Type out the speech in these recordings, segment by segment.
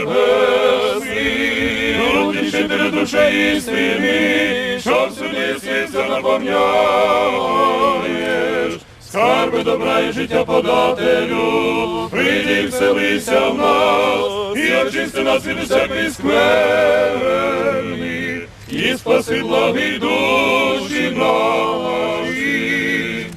небесний, утішителю душі істини, що всюди світся наповняєш. Скарби добра і життя подателю, прийди і вселися в нас, і очисти нас від усякої скверни, і спаси благі душі наші.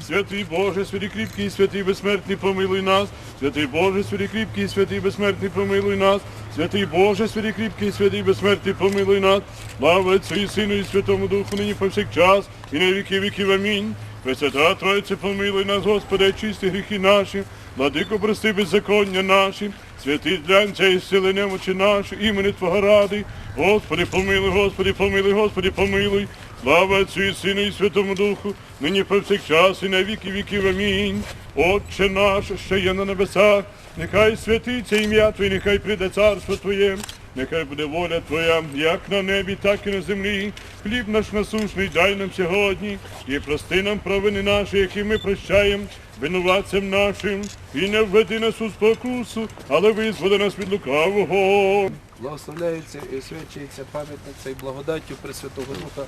Святий Боже, святий кріпкий, святий безсмертний, помилуй нас. Святий Боже, святий кріпкий, святий безсмертний, помилуй нас. Святий Боже, святий кріпкий, святий безсмертний, помилуй нас. Слава Отцю і Сину і Святому Духу, нині повсякчас, і на віки віків. Амінь. Пресвята Тройце, помилуй нас, Господи, чисти гріхи наші, владико, прости беззаконня наші, святий глянця і сили немочі наші, імені Твого ради. Господи, помилуй, Господи, помилуй, Господи, помилуй. Слава Отцю і Сину і Святому Духу, нині повсякчас і на віки віків. Амінь. Отче наш, що є на небесах, нехай святиться ім'я Твоє, нехай прийде царство Твоє, нехай буде воля Твоя, як на небі, так і на землі. Хліб наш насушний дай нам сьогодні, і прости нам провини наші, які ми прощаємо винуватцям нашим, і не введи нас у спокусу, але визволи нас від лукавого. Благословляється і освячується пам'ятниця і благодаттю Пресвятого Духа,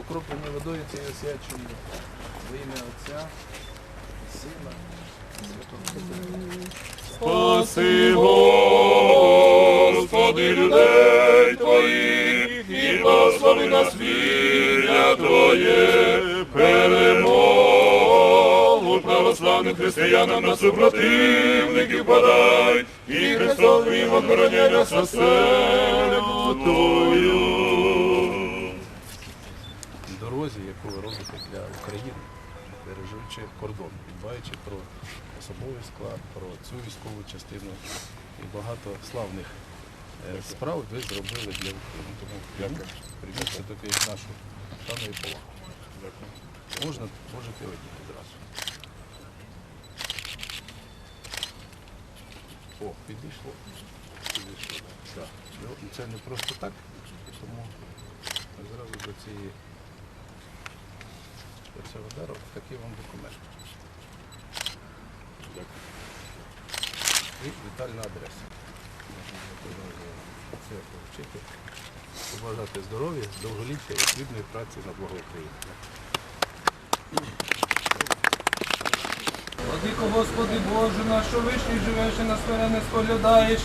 окроплені водою й освячені во ім'я Отця, і Сина, Святого Духа. Спаси, Господи, людей Твоїх, і благослови нас віря Твоє, православним християнам на супротивників подай, і нас оселю Твою. дорозі, яку ви робите для України, бережучи кордон, дбаючи про особовий склад, про цю військову частину і багато славних е, справ ви зробили для України. Тому дякую. Таке як нашу шану і повагу. Дякую. Можна можете одні О, підійшло. Підійшло. Так. Ну, Це не просто так, тому зразу до цієї до цього дару такий вам документ. І вітальна адреса. Це отримати. Побажати здоров'я, довголіття і плідної праці на благо України. Владико Господи Боже, наш, що вишній живеш і на своє не споглядаєш.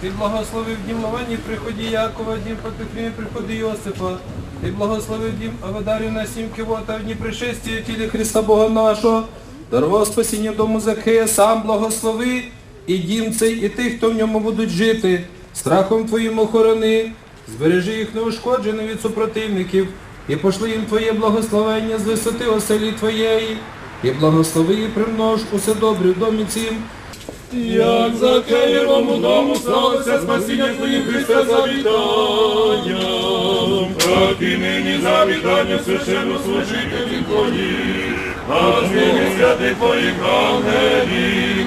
Ти благословив дім Лавані, приході Якова, дім Петефрі, приходи Йосипа. Ти благословив дім Авадарів на сім кивота в дні пришестя тілі Христа Бога нашого. Дарував спасіння дому Закея, сам благослови і дім цей, і тих, хто в ньому будуть жити. Страхом Твоїм охорони, збережи їх неушкоджено від супротивників, і пошли їм Твоє благословення з висоти оселі Твоєї, і благослови і примнож усе добрі в домі цім. Як за Києвому дому сталося спасіння Твоїм Христа завітанням, так і нині завітання священнослужителів Твоїх, а з ними святих Твоїх ангелів,